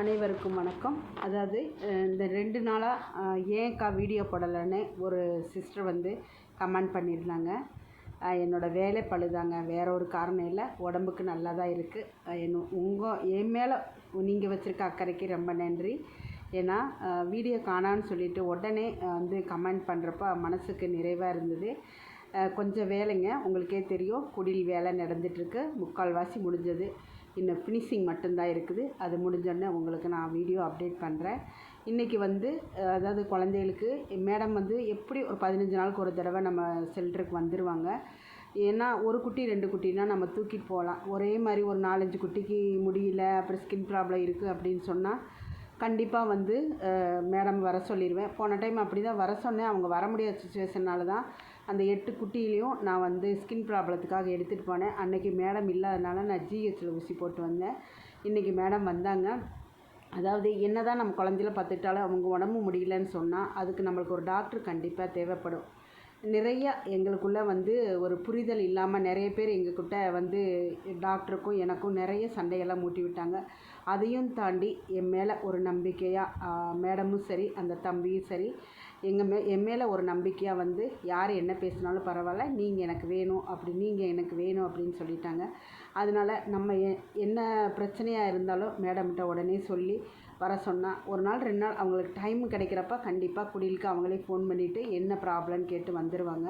அனைவருக்கும் வணக்கம். அதாவது இந்த ரெண்டு நாளாக ஏன்க்கா வீடியோ போடலைன்னு ஒரு சிஸ்டர் வந்து கமெண்ட் பண்ணியிருந்தாங்க. என்னோடய வேலை பழுதாங்க. வேற ஒரு காரணம் இல்லை. உடம்புக்கு நல்லா தான் இருக்குது என்ன உங்கள் என் மேலே நீங்கள் வச்சுருக்க அக்கறைக்கு ரொம்ப நன்றி. ஏன்னா வீடியோ காணான்னு சொல்லிவிட்டு உடனே வந்து கமெண்ட் பண்ணுறப்ப மனசுக்கு நிறைவாக இருந்தது. கொஞ்சம் வேலைங்க. உங்களுக்கே தெரியும். குடில் வேலை நடந்துகிட்ருக்கு முக்கால்வாசி முடிஞ்சது. இன்னும் ஃபினிஷிங் மட்டும்தான் இருக்குது. அது முடிஞ்சோடனே உங்களுக்கு நான் வீடியோ அப்டேட் பண்ணுறேன் இன்றைக்கி வந்து அதாவது குழந்தைகளுக்கு மேடம் வந்து எப்படி ஒரு பதினஞ்சு நாளுக்கு ஒரு தடவை நம்ம செல்டருக்கு வந்துடுவாங்க ஏன்னா ஒரு குட்டி ரெண்டு குட்டினா நம்ம தூக்கிட்டு போகலாம். ஒரே மாதிரி ஒரு நாலஞ்சு குட்டிக்கு முடியல அப்புறம் ஸ்கின் ப்ராப்ளம் இருக்குது அப்படின்னு சொன்னால் கண்டிப்பாக வந்து மேடம் வர சொல்லிடுவேன் போன டைம் அப்படி தான் வர சொன்னேன். அவங்க வர முடியாத சுச்சுவேஷனால தான் அந்த எட்டு குட்டியிலையும் நான் வந்து ஸ்கின் ப்ராப்ளத்துக்காக எடுத்துகிட்டு போனேன். அன்றைக்கி மேடம் இல்லாதனால நான் ஜிஹெச்சில் ஊசி போட்டு வந்தேன். இன்றைக்கி மேடம் வந்தாங்க. அதாவது என்ன தான் நம்ம குழந்தையில பார்த்துட்டாலும் அவங்க உடம்பு முடியலன்னு சொன்னால் அதுக்கு நம்மளுக்கு ஒரு டாக்டர் கண்டிப்பாக தேவைப்படும். நிறைய எங்களுக்குள்ளே வந்து ஒரு புரிதல் இல்லாமல் நிறைய பேர் எங்கக்கிட்ட வந்து டாக்டருக்கும் எனக்கும் நிறைய சண்டையெல்லாம் மூட்டி விட்டாங்க. அதையும் தாண்டி என் மேலே ஒரு நம்பிக்கையாக மேடமும் சரி அந்த தம்பியும் சரி எங்கள் மே என் மேலே ஒரு நம்பிக்கையாக வந்து யார் என்ன பேசினாலும் பரவாயில்ல நீங்கள் எனக்கு வேணும் அப்படி நீங்கள் எனக்கு வேணும் அப்படின்னு சொல்லிட்டாங்க. அதனால் நம்ம என்ன பிரச்சனையாக இருந்தாலும் மேடம்கிட்ட உடனே சொல்லி வர சொன்னால் ஒரு நாள் ரெண்டு நாள் அவங்களுக்கு டைம் கிடைக்கிறப்ப கண்டிப்பாக குடிலுக்கு அவங்களே ஃபோன் பண்ணிவிட்டு என்ன ப்ராப்ளம்னு கேட்டு வந்துடுவாங்க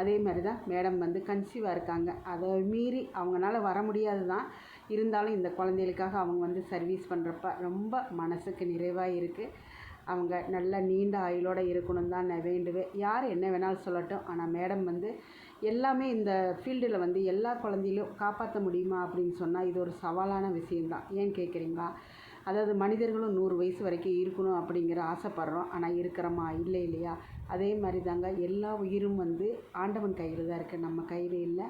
அதே மாதிரி தான் மேடம் வந்து கன்சீவாக இருக்காங்க. அதை மீறி அவங்களால வர முடியாது தான் இருந்தாலும் இந்த குழந்தைகளுக்காக அவங்க வந்து சர்வீஸ் பண்ணுறப்ப ரொம்ப மனசுக்கு நிறைவாக இருக்குது அவங்க நல்ல நீண்ட ஆயுளோடு இருக்கணும் தான் நான் வேண்டுவேன் யார் என்ன வேணாலும் சொல்லட்டும். ஆனால் மேடம் வந்து எல்லாமே இந்த ஃபீல்டில் வந்து எல்லா குழந்தையிலும் காப்பாற்ற முடியுமா அப்படின்னு சொன்னால் இது ஒரு சவாலான விஷயந்தான் ஏன் கேட்குறீங்களா அதாவது மனிதர்களும் நூறு வயசு வரைக்கும் இருக்கணும் அப்படிங்கிற ஆசைப்பட்றோம். ஆனால் இருக்கிறோமா? இல்லை இல்லையா? அதே மாதிரி தாங்க எல்லா உயிரும் வந்து ஆண்டவன் கையில் தான் இருக்குது நம்ம கையில் இல்லை.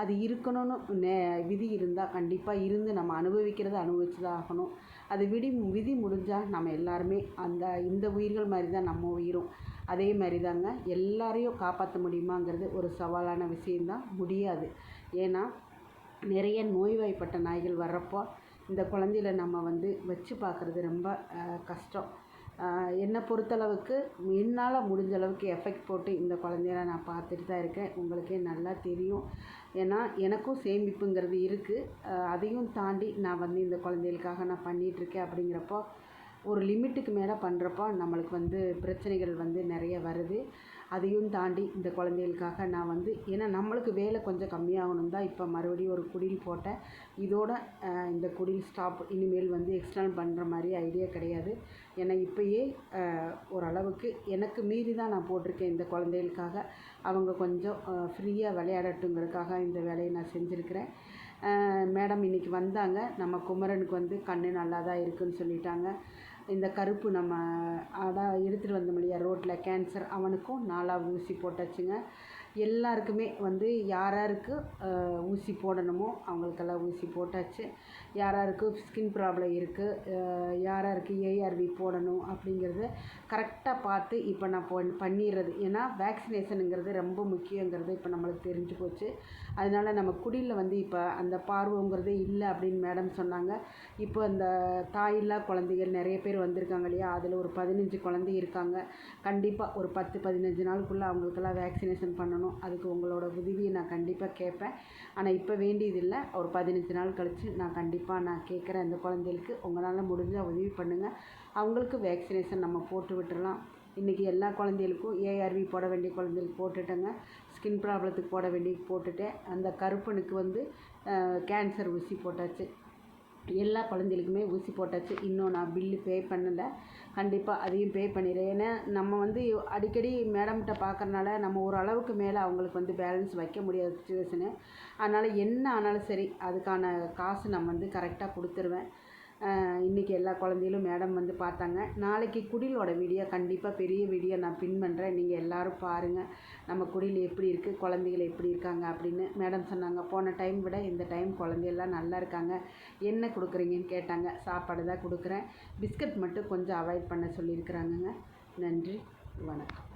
அது இருக்கணும்னு நே விதி இருந்தால் கண்டிப்பாக இருந்து நம்ம அனுபவிக்கிறத அனுபவிச்சு தான் ஆகணும். அது விடி விதி முடிஞ்சால் நம்ம எல்லாருமே அந்த இந்த உயிர்கள் மாதிரி தான் நம்ம உயிரும். அதே மாதிரி தாங்க எல்லாரையும் காப்பாற்ற முடியுமாங்கிறது ஒரு சவாலான விஷயந்தான் முடியாது. ஏன்னா நிறைய நோய்வாய்ப்பட்ட நாய்கள் வர்றப்போ இந்த குழந்தையில நம்ம வந்து வச்சு பார்க்குறது ரொம்ப கஷ்டம். என்னை பொறுத்தளவுக்கு என்னால் முடிஞ்ச அளவுக்கு எஃபெக்ட் போட்டு இந்த குழந்தைய நான் பார்த்துட்டு தான் இருக்கேன். உங்களுக்கே நல்லா தெரியும். ஏன்னா எனக்கும் சேமிப்புங்கிறது இருக்குது அதையும் தாண்டி நான் வந்து இந்த குழந்தைகளுக்காக நான் பண்ணிகிட்ருக்கேன் அப்படிங்கிறப்போ ஒரு லிமிட்டுக்கு மேலே பண்ணுறப்போ நம்மளுக்கு வந்து பிரச்சனைகள் வந்து நிறைய வருது. அதையும் தாண்டி இந்த குழந்தைகளுக்காக நான் வந்து ஏன்னா நம்மளுக்கு வேலை கொஞ்சம் கம்மியாகணும் தான் இப்போ மறுபடியும் ஒரு குடில் போட்டேன். இதோட இந்த குடில் ஸ்டாப் இனிமேல் வந்து எக்ஸ்டர்ன் பண்ணுற மாதிரி ஐடியா கிடையாது. ஏன்னா இப்போயே ஓரளவுக்கு எனக்கு மீறி தான் நான் போட்டிருக்கேன் இந்த குழந்தைகளுக்காக. அவங்க கொஞ்சம் ஃப்ரீயாக விளையாடட்டுங்கிறதுக்காக இந்த வேலையை நான் செஞ்சுருக்கிறேன். மேடம் இன்றைக்கி வந்தாங்க. நம்ம குமரனுக்கு வந்து கண் நல்லா தான் இருக்குதுன்னு சொல்லிட்டாங்க. இந்த கருப்பு நம்ம அடா எடுத்துகிட்டு வந்தோம் இல்லையா ரோட்டில் கேன்சர் அவனுக்கும் நாலாவது ஊசி போட்டாச்சுங்க. எல்லாருக்குமே வந்து யார் யாருக்கு ஊசி போடணுமோ அவங்களுக்கெல்லாம் ஊசி போட்டாச்சு. யார் யாருக்கு ஸ்கின் ப்ராப்ளம் இருக்குது யார் யாருக்கு ஏஆர்வி போடணும் அப்படிங்கிறத கரெக்டாக பார்த்து இப்போ நான் பண்ணிடுறது ஏன்னா வேக்சினேஷனுங்கிறது ரொம்ப முக்கியங்கிறது இப்போ நம்மளுக்கு தெரிஞ்சு போச்சு. அதனால் நம்ம குடியில் வந்து இப்போ அந்த பார்வங்கிறதே இல்லை அப்படின்னு மேடம் சொன்னாங்க. இப்போ அந்த தாயில்லா குழந்தைகள் நிறைய பேர் வந்திருக்காங்க இல்லையா? அதில் ஒரு பதினஞ்சு குழந்தை இருக்காங்க. கண்டிப்பாக ஒரு பத்து பதினஞ்சு நாளுக்குள்ளே அவங்களுக்கெல்லாம் வேக்சினேஷன் பண்ணணும். பண்ணணும் அதுக்கு உங்களோட உதவியை நான் கண்டிப்பாக கேட்பேன் ஆனால் இப்போ வேண்டியதில்லை. ஒரு பதினஞ்சு நாள் கழித்து நான் கண்டிப்பாக கண்டிப்பாக நான் கேட்குறேன் அந்த குழந்தைகளுக்கு. உங்களால் முடிஞ்சால் உதவி பண்ணுங்கள் அவங்களுக்கு வேக்சினேஷன் நம்ம போட்டு விட்டுறலாம். இன்றைக்கி எல்லா குழந்தைகளுக்கும் ஏஆர்வி போட வேண்டிய குழந்தைகளுக்கு போட்டுட்டேங்க. ஸ்கின் ப்ராப்ளத்துக்கு போட வேண்டிய போட்டுட்டேன். அந்த கருப்பனுக்கு வந்து கேன்சர் ஊசி போட்டாச்சு. எல்லா குழந்தைகளுக்குமே ஊசி போட்டாச்சு. இன்னும் நான் பில்லு பே பண்ணலை. கண்டிப்பாக அதையும் பே பண்ணிடுறேன். ஏன்னா நம்ம வந்து அடிக்கடி மேடம்கிட்ட பார்க்குறனால நம்ம ஓரளவுக்கு மேலே அவங்களுக்கு வந்து பேலன்ஸ் வைக்க முடியாத சுச்சுவேஷனு அதனால் என்ன ஆனாலும் சரி அதுக்கான காசு நம்ம வந்து கரெக்டாக கொடுத்துருவேன். இன்றைக்கி எல்லா குழந்தைகளும் மேடம் வந்து பார்த்தாங்க. நாளைக்கு குடிலோட வீடியோ கண்டிப்பாக பெரிய வீடியோ நான் பின் பண்ணுறேன் நீங்கள் எல்லோரும் பாருங்கள் நம்ம குடில் எப்படி இருக்குது குழந்தைகள் எப்படி இருக்காங்க அப்படின்னு மேடம் சொன்னாங்க. போன டைம் விட இந்த டைம் குழந்தையெல்லாம் நல்லா இருக்காங்க. என்ன கொடுக்குறீங்கன்னு கேட்டாங்க. சாப்பாடு தான் கொடுக்குறேன். பிஸ்கட் மட்டும் கொஞ்சம் அவாய்ட் பண்ண சொல்லியிருக்கிறாங்கங்க. நன்றி வணக்கம்.